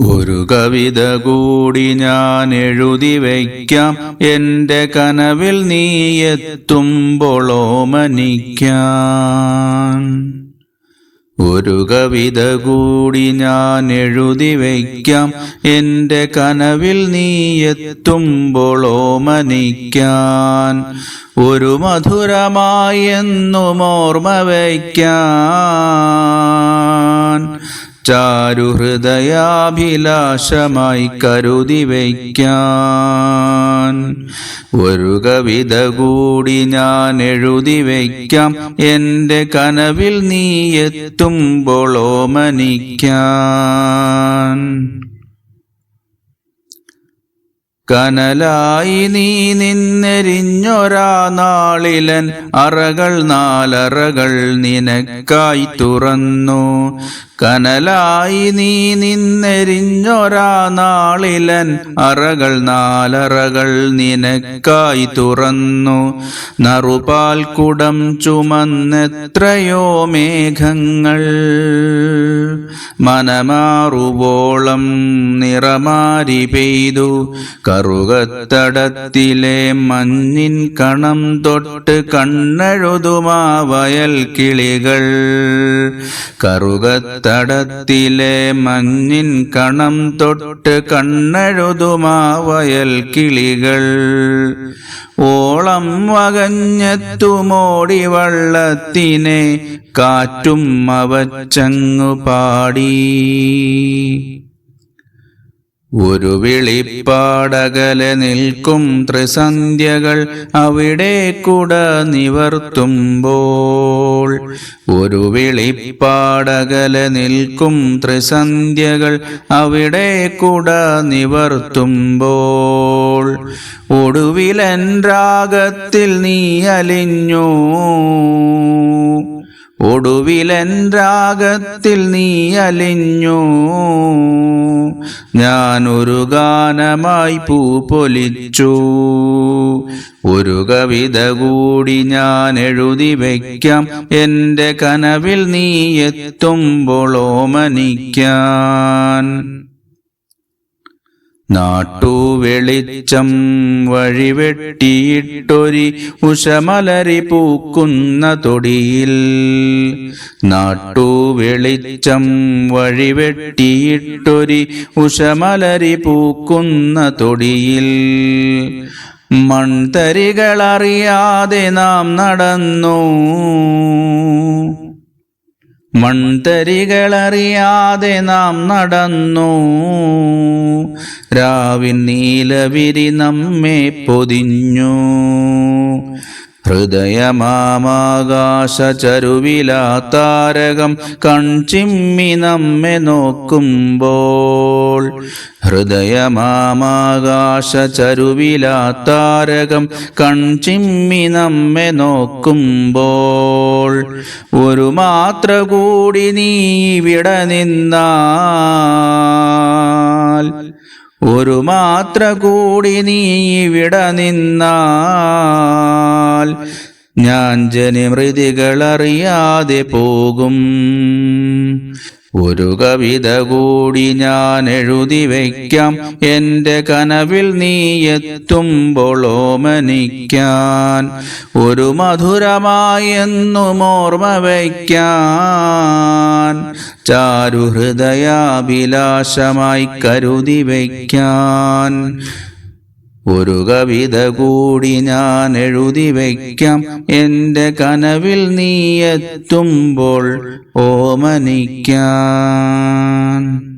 ഒരു കവിത കൂടി ഞാൻ എഴുതി വയ്ക്കാം. എന്റെ കനവിൽ നീ എത്തുമ്പോളോ എത്തുമ്പോളോമനിക്കാൻ ഒരു കവിത കൂടി ഞാൻ എഴുതി വയ്ക്കാം. എന്റെ കനവിൽ നീ എത്തുമ്പോളോ മനിക്കാൻ ഒരു മധുരമായെന്നും ഓർമ്മ വയ്ക്കാൻ. ചാരുഹൃദയാഭിലാഷമായി കരുതി വയ്ക്കാൻ. ഒരു കവിത കൂടി ഞാൻ എഴുതി വയ്ക്കാം. എന്റെ കനവിൽ നീ എത്തുമ്പോൾ ഓമനിക്കാൻ. കനലായി നീ നിന്നെരിഞ്ഞൊരാ നാളിലൻ അറകൾ നാലറകൾ നിനക്കായി തുറന്നു. കനലായി നീ നിന്നെരിഞ്ഞൊരാ നാളിലൻ അറകൾ നാലറകൾ നിനക്കായി തുറന്നു. നറുപാൽ കുടം ചുമന്നെത്രയോ മേഘങ്ങൾ. മനമാറുവോളം നിറമാരി പെയ്തു. കറുകത്തടത്തിലെ മഞ്ഞിൻ കണം തൊട്ട് കണ്ണഴുതുമാ വയൽ കിളികൾ. കറുകത്തടത്തിലെ മഞ്ഞിൻ കണം തൊട്ട് കണ്ണഴുതുമാ വയൽ കിളികൾ ഓളം വകഞ്ഞെത്തുമോടി വള്ളത്തിനെ കാറ്റും അവച്ചങ്ങു പാടി. ഒരു വിളിപ്പാടകലെ നിൽക്കും ത്രിസന്ധ്യകൾ അവിടെ കുട നിവർത്തുമ്പോൾ. ഒരു വിളിപ്പാടകലെ നിൽക്കും ത്രിസന്ധ്യകൾ അവിടെ കുട നിവർത്തുമ്പോൾ. ഒടുവിലൻ രാഗത്തിൽ നീ അലിഞ്ഞു. ഒടുവിലൻ രാഗത്തിൽ നീ അലിഞ്ഞു? ഞാനൊരു ഗാനമായി പൂ പൊലിച്ചു ഒരു കവിത കൂടി ഞാൻ എഴുതി വയ്ക്കാം. എന്റെ കനവിൽ നീ എത്തുമ്പോൾ ഓമനിക്കാൻ. നാട്ടുവെളിച്ചം വഴിവെട്ടിയിട്ടൊരി ഉഷമലരി പൂക്കുന്ന തൊടിയിൽ. നാട്ടുവെളിച്ചം വഴിവെട്ടിയിട്ടൊരി ഉഷമലരി പൂക്കുന്ന തൊടിയിൽ. മൺതരികളറിയാതെ നാം നടന്നു. മൺതരികളറിയാതെ നാം നടന്നു. രാവിൻ നീലവിരി നമ്മെ പൊതിഞ്ഞു. ഹൃദയമാകാശ ചരുവിലാ താരകം കൺചിമ്മി നമ്മെ നോക്കുമ്പോൾ. ഹൃദയമാകാശ ചരുവിലാ താരകം കൺചിമ്മി നമ്മെ നോക്കുമ്പോൾ. ഒരു മാത്ര കൂടി നീ വിട നിന്നാൽ. ഒരു മാത്ര കൂടി നീ വിട നിന്നാൽ. ഞാൻ ജനിമൃതികളറിയാതെ പോകും. ഒരു കവിത കൂടി ഞാൻ എഴുതി വയ്ക്കാം. എന്റെ കനവിൽ നീ എത്തുമ്പോൾ ഓമനിക്കാൻ. ഒരു മധുരമായെന്നും ഓർമ്മ വയ്ക്കാൻ. ചാരുഹൃദയാഭിലാഷമായി കരുതി വയ്ക്കാൻ. ഒരു കവിത കൂടി ഞാൻ എഴുതി വയ്ക്കാം. എന്റെ കനവിൽ നീ എത്തുമ്പോൾ ഓമനിക്കാൻ.